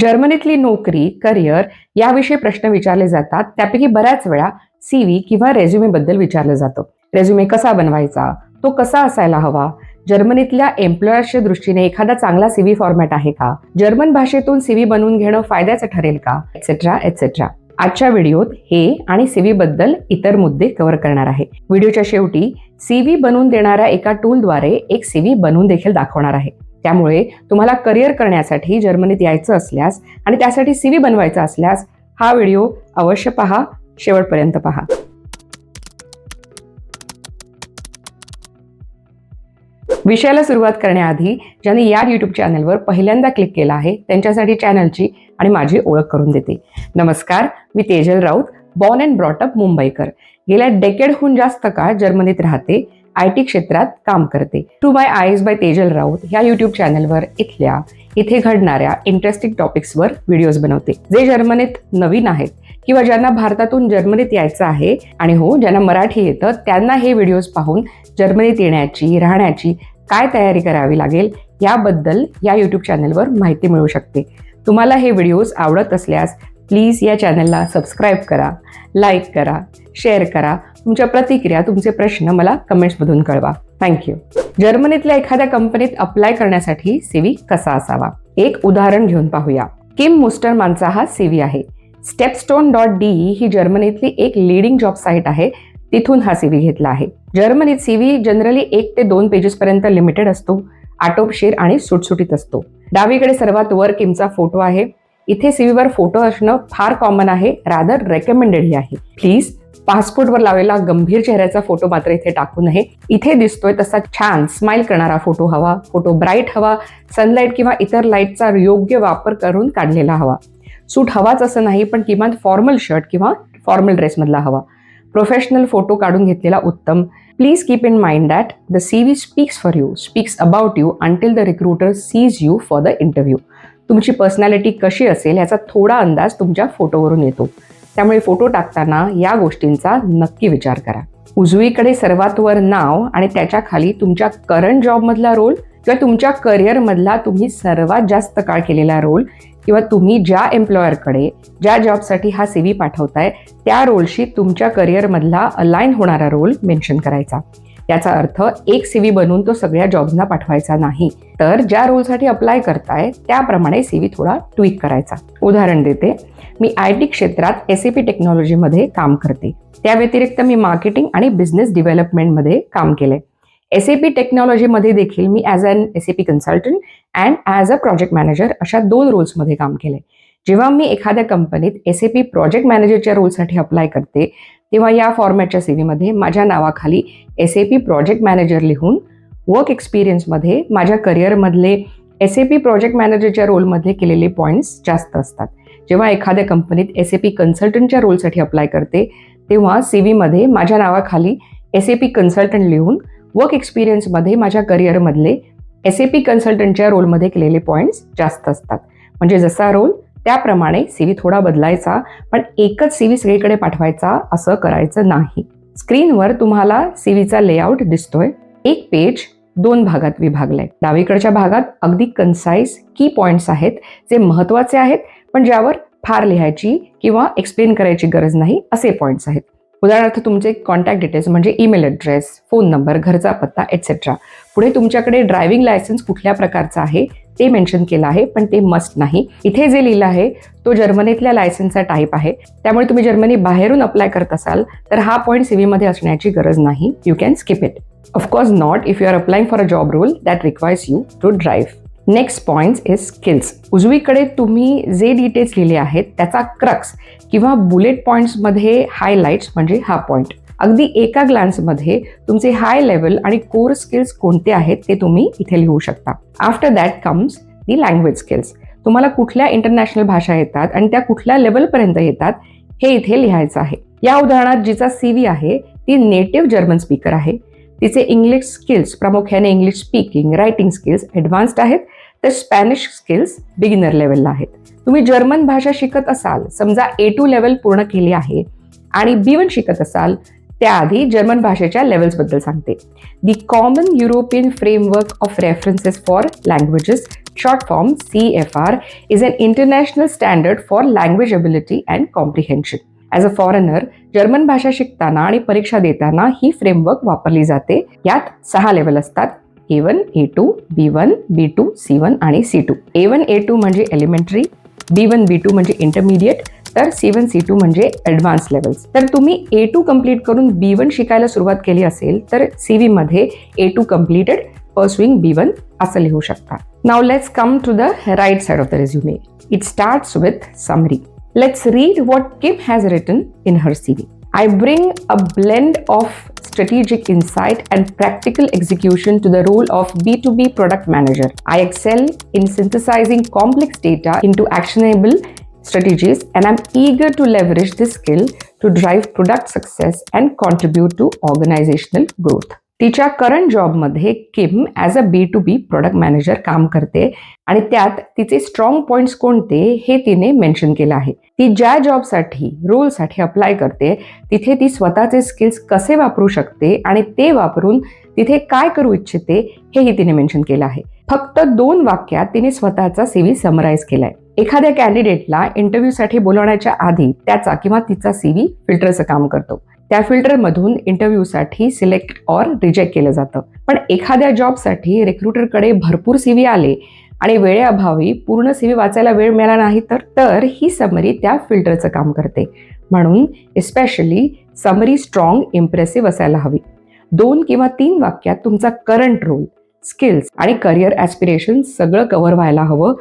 जर्मनीतली नोकरी करिअर याविषयी प्रश्न विचारले जातात. त्यापैकी बऱ्याच वेळा सीव्ही किंवा रेझ्युमे बद्दल विचारलं जातं. रेझ्युमे कसा बनवायचा? तो कसा असायला हवा? जर्मनीतल्या एम्प्लॉयर्सच्या दृष्टीने एखादा चांगला सीव्ही फॉर्मॅट आहे का? जर्मन भाषेतून सीव्ही बनवून घेणं फायद्याचं ठरेल का? एटसेट्रा एटसेट्रा आजच्या व्हिडिओत हे आणि सीव्ही बद्दल इतर मुद्दे कव्हर करणार आहे. व्हिडिओच्या शेवटी सीव्ही बनवून देणाऱ्या एका टूलद्वारे एक सीव्ही बनवून देखील दाखवणार आहे. त्यामुळे तुम्हाला करिअर करण्यासाठी जर्मनीत यायचं असल्यास आणि त्यासाठी सीव्ही बनवायचा असल्यास हा व्हिडिओ अवश्य पहा शेवटपर्यंत पहा. विषयाला सुरुवात करण्याआधी ज्यांनी या यूट्यूब चॅनलवर पहिल्यांदा क्लिक केला आहे त्यांच्यासाठी चॅनलची आणि माझी ओळख करून देते. नमस्कार मी Tejal Raut born and brought up Mumbaikar. गेल्या डेकेडहून जास्त काळ जर्मनीत राहते. आय टी क्षेत्रात काम करते. Two I S by Tejal Raut ह्या युट्यूब चॅनलवर इथल्या इथे घडणाऱ्या इंटरेस्टिंग टॉपिक्सवर व्हिडिओज बनवते. जे जर्मनीत नवीन आहेत किंवा ज्यांना भारतातून जर्मनीत यायचं आहे आणि हो ज्यांना मराठी येतं त्यांना हे व्हिडिओज पाहून जर्मनीत येण्याची राहण्याची काय तयारी करावी लागेल याबद्दल या यूट्यूब चॅनलवर माहिती मिळू शकते. तुम्हाला हे व्हिडिओज आवडत असल्यास प्लीज या चॅनलला सबस्क्राईब करा लाईक करा शेअर करा. तुमच्या प्रतिक्रिया तुमचे प्रश्न मला कमेंट्समधून कळवा. थँक्यू जर्मनीतल्या एखाद्या कंपनीत अप्लाय करण्यासाठी सीव्ही कसा असावा? एक उदाहरण घेऊन पाहूया. किम मुस्टरमानचा हा सीव्ही आहे. स्टेपस्टोन डॉट डी ही जर्मनीतली एक लिडिंग जॉब साईट आहे. तिथून हा सीव्ही घेतला आहे. जर्मनीत सीव्ही जनरली एक ते दोन पेजेसपर्यंत लिमिटेड असतो. आटोपशीर आणि सुटसुटीत असतो. डावीकडे सर्वात वर किमचा फोटो आहे. इथे सीव्हीवर फोटो असणं फार कॉमन आहे रादर रेकमेंडेडही आहे. प्लीज पासपोर्टवर लावलेला गंभीर चेहऱ्याचा फोटो मात्र इथे टाकू नये. इथे दिसतोय तसा छान स्माइल करणारा फोटो हवा फोटो ब्राईट हवा सनलाईट किंवा इतर लाईटचा योग्य वापर करून काढलेला हवा. सूट हवाच असं नाही पण किमान फॉर्मल शर्ट किंवा फॉर्मल ड्रेसमधला हवा. प्रोफेशनल फोटो काढून घेतलेला उत्तम. Please keep in mind that the C V speaks for you speaks about you until the recruiter sees you for the interview तुमची पर्सनॅलिटी कशी असेल याचा थोडा अंदाज तुमच्या फोटोवरून येतो. त्यामुळे फोटो टाकताना या गोष्टींचा नक्की विचार करा. उजवीकडे सर्वात वर नाव आणि त्याच्याखाली तुमच्या करंट जॉबमधला रोल किंवा तुमच्या करिअरमधला तुम्ही सर्वात जास्त काळ केलेला रोल किंवा तुम्ही ज्या एम्प्लॉयरकडे ज्या जॉबसाठी हा सी व्ही पाठवताय त्या रोलशी तुमच्या करिअरमधला अलाईन होणारा रोल मेन्शन करायचा. याचा अर्थ एक सी व्ही बनवून तो सगळ्या जॉब्सना पाठवायचा नाही. तर ज्या रोलसाठी अप्लाय करताय त्याप्रमाणे सी व्ही थोडा ट्विक करायचा. उदाहरण देते. मी आय टी क्षेत्रात एस ए पी टेक्नॉलॉजीमध्ये काम करते. त्या व्यतिरिक्त मी मार्केटिंग आणि बिझनेस डेव्हलपमेंटमध्ये काम केले एस ए पी टेक्नॉलॉजीमध्ये देखील मी as an S A P consultant and as a project manager अशा दोन रोल्समध्ये काम केले जेव्हा मी एखाद्या कंपनीत एस ए पी प्रोजेक्ट मॅनेजरच्या रोलसाठी अप्लाय करते तेव्हा या फॉर्मॅटच्या सी व्हीमध्ये माझ्या नावाखाली S A P project manager लिहून वर्क एक्सपिरियन्समध्ये माझ्या करिअरमधले एस ए पी प्रोजेक्ट मॅनेजरच्या रोलमध्ये केलेले पॉईंट्स जास्त असतात. जेव्हा एखाद्या कंपनीत एस ए पी कन्सल्टंटच्या रोलसाठी अप्लाय करते तेव्हा सी व्हीमध्ये माझ्या नावाखाली एस ए पी कन्सल्टंट लिहून वर्क एक्सपिरियन्समध्ये माझ्या करिअरमधले एस ए पी कन्सल्टंटच्या रोलमध्ये केलेले पॉईंट्स जास्त असतात. म्हणजे जसा रोल त्याप्रमाणे सी व्ही थोडा बदलायचा पण एकच सी व्ही सगळीकडे पाठवायचा असं करायचं नाही. स्क्रीनवर तुम्हाला सी व्हीचा लेआउट दिसतोय. एक पेज दोन भागात विभागलंय. डावीकडच्या भागात अगदी कन्साईज की पॉइंट्स आहेत जे महत्त्वाचे आहेत पण ज्यावर फार लिहायची किंवा एक्सप्लेन करायची गरज नाही असे पॉईंट्स आहेत. उदाहरणार्थ तुमचे कॉन्टॅक्ट डिटेल्स म्हणजे ईमेल ॲड्रेस फोन नंबर घरचा पत्ता एटसेट्रा पुढे तुमच्याकडे ड्रायव्हिंग लायसन्स कुठल्या प्रकारचा आहे ते मेन्शन केलं आहे पण ते मस्ट नाही. इथे जे लिहिलं आहे तो जर्मनीतल्या लायसन्सचा टाईप आहे. त्यामुळे तुम्ही जर्मनी बाहेरून अप्लाय करत असाल तर हा पॉईंट सीव्हीमध्ये असण्याची गरज नाही. You can skip it of course not if you are applying for a job role that requires you to drive next points is skills उजवीकडे तुम्ही जे डिटेल्स लिहिले आहेत त्याचा क्रक्स किंवा बुलेट पॉईंट्समध्ये हायलाइट्स म्हणजे हा पॉईंट अगदी एका ग्लान्समध्ये तुमचे हाय लेवल आणि कोर स्किल्स कोणते आहेत ते तुम्ही इथे लिहू शकता. After that comes the language skills तुम्हाला कुठल्या इंटरनॅशनल भाषा येतात आणि त्या कुठल्या लेवलपर्यंत येतात हे इथे लिहायचं आहे. या उदाहरणात जिचा सी व्ही आहे ती नेटिव्ह जर्मन स्पीकर आहे. तिचे इंग्लिश स्किल्स प्रामुख्याने English speaking writing skills advanced आहेत. तर स्पॅनिश स्किल्स बिगिनर लेवलला आहेत. तुम्ही जर्मन भाषा शिकत असाल समजा ए टू लेवल पूर्ण केली आहे आणि बी वन शिकत असाल त्याआधी जर्मन भाषेच्या लेवल्सबद्दल सांगते. The common European framework of references for languages short form C F R is an international standard for language ability and comprehension as a foreigner German भाषा शिकताना आणि परीक्षा देताना ही फ्रेमवर्क वापरली जाते. यात सहा लेवल असतात. A one A two B one B two C one आणि C two A one A two म्हणजे elementary B one B two म्हणजे इंटरमिडिएट तर सी वन सी टू म्हणजे ॲडव्हान्स लेवल्स तर तुम्ही ए टू कंप्लीट करून बी one शिकायला सुरुवात केली असेल तर सी व्ही मध्ये A two completed pursuing B one असं लिहू शकता नाव let's come to the right side of the resume it starts with summary let's read what Kim has written in her CV. I bring a blend of strategic insight and practical execution to the role of B2B product manager. I excel in synthesizing complex data into actionable strategies and I'm eager to leverage this skill to drive product success and contribute to organizational growth. तिच्या current जॉबमध्ये Kim as a B to B product manager काम करते आणि त्यात तिचे strong points कोणते हे तिने मेन्शन केलं आहे. ती ज्या जॉबसाठी रोलसाठी अप्लाय करते तिथे ती स्वतःचे स्किल्स कसे वापरू शकते आणि ते वापरून तिथे काय करू इच्छिते हेही तिने मेन्शन केलं आहे. फक्त दोन वाक्यात तिने स्वतःचा सीव्ही समराईज केला आहे एखाद्या कॅन्डिडेटला इंटरव्ह्यूसाठी बोलवण्याच्या आधी त्याचा किंवा तिचा सीव्ही फिल्टरचं काम करतो. त्या फिल्टरमधून इंटरव्ह्यूसाठी सिलेक्ट ऑर रिजेक्ट केलं जातं. पण एखाद्या जॉबसाठी रिक्रुटरकडे भरपूर सीव्ही आले आणि वेळेअभावी पूर्ण सीव्ही वाचायला वेळ मिळाला नाही तर तर ही समरी त्या फिल्टरचं काम करते. म्हणून एस्पेशली समरी स्ट्रॉंग इम्प्रेसिव्ह असायला हवी. दोन किंवा तीन वाक्यात तुमचा करंट रोल स्किल्स आणि करिअर ॲस्पिरेशन सगळं कव्हर व्हायला हवं.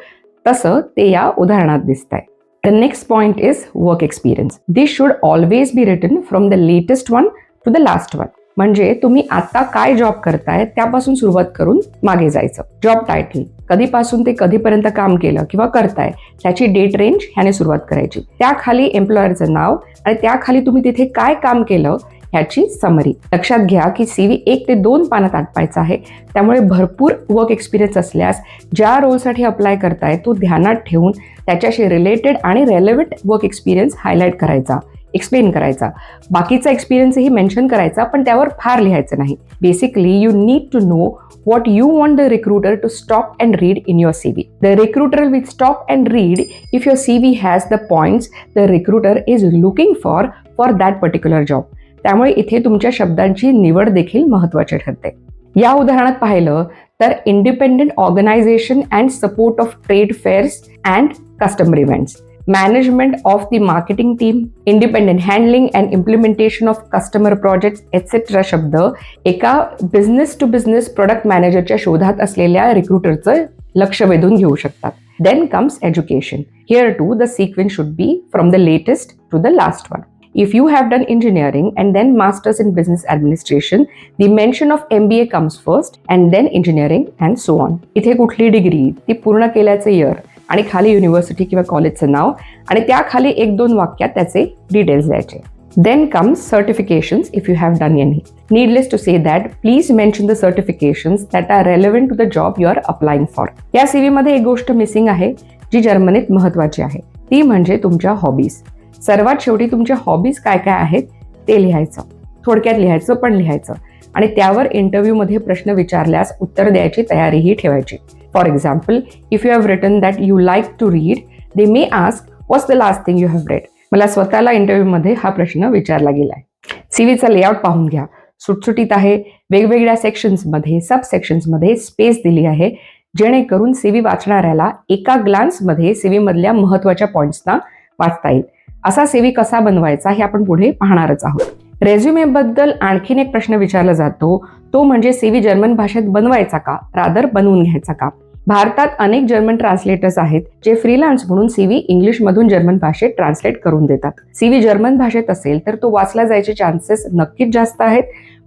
तसं ते या उदाहरणात दिसत आहे the next point is work experience this should always be written from the latest one to the last one म्हणजे तुम्ही आता काय जॉब करताय त्यापासून सुरुवात करून मागे जायचं. जॉब टायटल कधीपासून ते कधीपर्यंत काम केलं किंवा करताय त्याची डेट रेंज ह्याने सुरुवात करायची. त्याखाली एम्प्लॉयरचं नाव आणि त्याखाली तुम्ही तिथे काय काम केलं ह्याची समरी लक्षात घ्या की सी व्ही एक ते दोन पानात आटपायचा आहे त्यामुळे भरपूर वर्क एक्सपिरियन्स असल्यास ज्या रोलसाठी अप्लाय करताय तो ध्यानात ठेवून त्याच्याशी रिलेटेड आणि रेलेवंट वर्क एक्सपिरियन्स हायलाईट करायचा एक्सप्लेन करायचा बाकीचा एक्सपिरियन्सही मेन्शन करायचा पण त्यावर फार लिहायचं नाही basically you need to know what you want the recruiter to stop and read in your CV. The recruiter will stop and read if your CV has the points the recruiter is looking for for that particular job. त्यामुळे इथे तुमच्या शब्दांची निवड देखील महत्त्वाची ठरते. या उदाहरणात पाहिलं तर independent organisation and support of trade fairs and customer events management of the marketing team independent handling and implementation of customer project etcetera शब्द एका बिझनेस टू बिझनेस प्रोडक्ट मॅनेजरच्या शोधात असलेल्या रिक्रुटरचं लक्ष वेधून घेऊ शकतात. Then comes education here too the sequence should be from the latest to the last one If you have done engineering and then masters in business administration, the mention of MBA comes first and then engineering and so on. इथे कुठली degree ती पूर्ण केल्याचे year आणि खाली university किंवा कॉलेजचं नाव. आणि त्याखाली एक दोन वाक्यात त्याचे डिटेल्स द्यायचे. Then comes certification if you have done any needless to say that please mention the certification that are relevant to the job you are applying for या सीव्हीमध्ये एक गोष्ट मिसिंग आहे जी जर्मनीत महत्वाची आहे. ती म्हणजे तुमच्या हॉबीज सर्वात शेवटी तुमच्या हॉबीज काय काय आहेत ते लिहायचं. थोडक्यात लिहायचं पण लिहायचं. आणि त्यावर इंटरव्ह्यूमध्ये प्रश्न विचारल्यास उत्तर द्यायची तयारीही ठेवायची. For example if you have written that you like to read they may ask what's the last thing you have read मला स्वतःला इंटरव्ह्यूमध्ये हा प्रश्न विचारला गेला आहे सीव्हीचा लेआउट पाहून घ्या. सुटसुटीत आहे. वेगवेगळ्या सेक्शन्समध्ये सब सेक्शन्समध्ये स्पेस दिली आहे. जेणेकरून सीव्ही वाचणाऱ्याला एका ग्लान्समध्ये सीव्हीमधल्या महत्त्वाच्या पॉईंट्सना वाचता येईल. असा सेवी कसा बनवायचा हे आपण पुढे पाहणारच आहोत. रेझ्युमेबद्दल आणखीन एक प्रश्न विचारला जातो. तो म्हणजे सीव्ही जर्मन भाषेत बनवायचा का? रादर बनवून घ्यायचा का? भारतात अनेक जर्मन ट्रान्सलेटर्स आहेत जे फ्रीलान्स म्हणून सीव्ही इंग्लिशमधून जर्मन भाषेत ट्रान्सलेट करून देतात. सीव्ही जर्मन भाषेत असेल तर तो वाचला जायचे चान्सेस नक्कीच जास्त आहेत.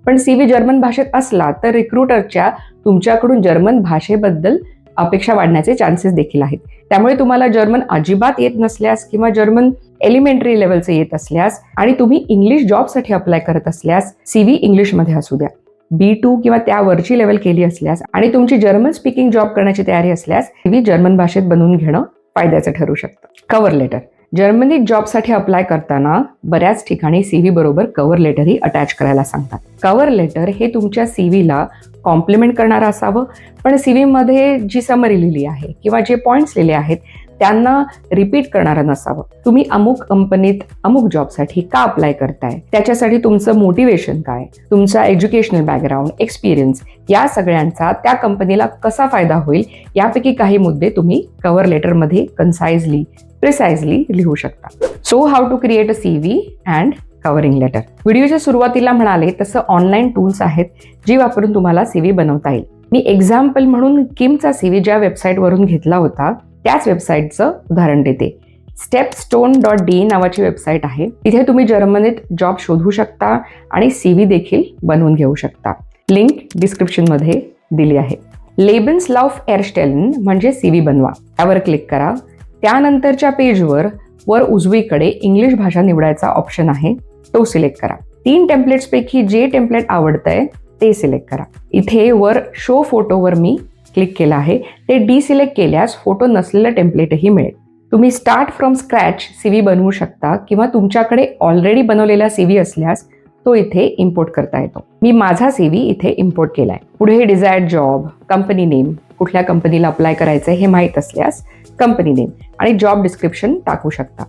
पण सीव्ही जर्मन भाषेत असला तर रिक्रुटरच्या तुमच्याकडून जर्मन भाषेबद्दल अपेक्षा वाढण्याचे चान्सेस देखील आहेत. त्यामुळे तुम्हाला जर्मन अजिबात येत नसल्यास किंवा जर्मन एलिमेंटरी लेवलचे येत असल्यास आणि तुम्ही इंग्लिश जॉबसाठी अप्लाय करत असल्यास सीव्ही इंग्लिशमध्ये असू द्या. बी टू किंवा त्यावरची लेवल केली असल्यास आणि तुमची जर्मन स्पीकिंग जॉब करण्याची तयारी असल्यास सीव्ही जर्मन भाषेत बनवून घेणं फायद्याचं ठरू शकतं. कव्हर लेटर जर्मनीत जॉबसाठी अप्लाय करताना बऱ्याच ठिकाणी सी व्ही बरोबर कव्हर लेटरही अटॅच करायला सांगतात. कव्हर लेटर हे तुमच्या सी व्हीला कॉम्प्लिमेंट करणारं असावं पण सी व्हीमध्ये जी समरी लिहिली आहे किंवा जे पॉईंट्स लिहिले आहेत त्यांना रिपीट करणारं नसावं. तुम्ही अमुक कंपनीत अमुक जॉबसाठी का अप्लाय करताय? त्याच्यासाठी तुमचं मोटिवेशन काय? तुमचा एज्युकेशनल बॅकग्राऊंड एक्सपिरियन्स या सगळ्यांचा त्या कंपनीला कसा फायदा होईल? यापैकी काही मुद्दे तुम्ही कव्हर लेटरमध्ये कन्साइजली प्रिसाइजली लिहू शकता. So how to create a C V and covering letter व्हिडिओच्या सुरुवातीला म्हणाले तसं ऑनलाईन टूल्स आहेत जी वापरून तुम्हाला सी व्ही बनवता येईल. मी एक्झाम्पल म्हणून किमचा सी व्ही ज्या वेबसाईटवरून घेतला होता त्याच वेबसाईटचं उदाहरण देते. स्टेप स्टोन डॉट डी नावाची वेबसाईट आहे. तिथे तुम्ही जर्मनीत जॉब शोधू शकता आणि सी व्ही देखील बनवून घेऊ शकता. लिंक डिस्क्रिप्शनमध्ये दिली आहे. लेबन्स लाफ एअरस्टेलन म्हणजे सी व्ही बनवा. त्यावर क्लिक करा. त्यानंतरच्या पेजवर वर उजवीकडे इंग्लिश भाषा निवडायचा ऑप्शन आहे तो सिलेक्ट करा. तीन टेम्पलेट्सपैकी जे टेम्पलेट आवडतंय ते सिलेक्ट करा. इथे वर शो फोटोवर मी क्लिक केलं आहे. ते डिसिलेक्ट केल्यास फोटो नसलेलं टेम्पलेटही मिळेल. तुम्ही start from scratch C V बनवू शकता किंवा तुमच्याकडे ऑलरेडी बनवलेला सी व्ही असल्यास तो इथे इम्पोर्ट करता येतो. मी माझा सी व्ही इथे इम्पोर्ट केलाय. पुढे डिझायर्ड जॉब कंपनी नेम कुठल्या कंपनीला अप्लाय करायचं हे माहीत असल्यास कंपनी नेम आणि जॉब डिस्क्रिप्शन टाकू शकता.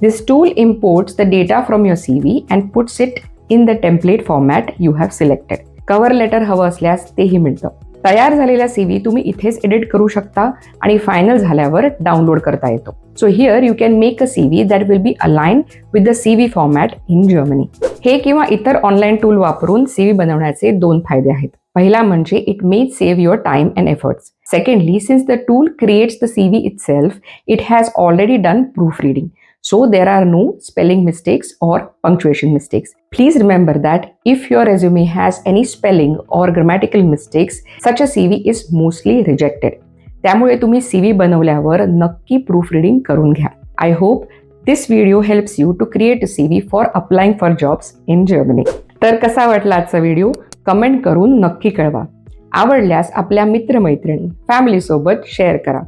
This tool imports the data from your C V and puts it in the template format you have selected cover letter हवं असल्यास तेही मिळतं. तयार झालेला सी व्ही तुम्ही इथेच एडिट करू शकता आणि फायनल झाल्यावर डाउनलोड करता येतो. So here you can make a C V that will be align with the C V format in Germany हे किंवा इतर ऑनलाईन टूल वापरून सी व्ही बनवण्याचे दोन फायदे आहेत. पहिला म्हणजे it may save your time and efforts secondly since the tool creates the C V itself it has already done proof reading So there are no spelling mistakes or punctuation mistakes. Please remember that if your resume has any spelling or grammatical mistakes, such a CV is mostly rejected. त्यामुळे तुम्ही C V बनवल्यावर नक्की proof reading करून घ्या. I hope this video helps you to create a C V for applying for jobs in Germany तर कसा वाटला आजचा video comment करून नक्की कळवा. आवडल्यास आपल्या मित्रमैत्रिणी फॅमिलीसोबत शेअर करा.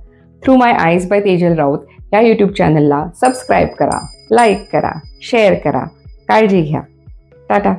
Through my eyes by Tejal Raut या यूट्यूब चॅनलला सबस्क्राईब करा लाईक करा शेअर करा. काळजी घ्या. टाटा.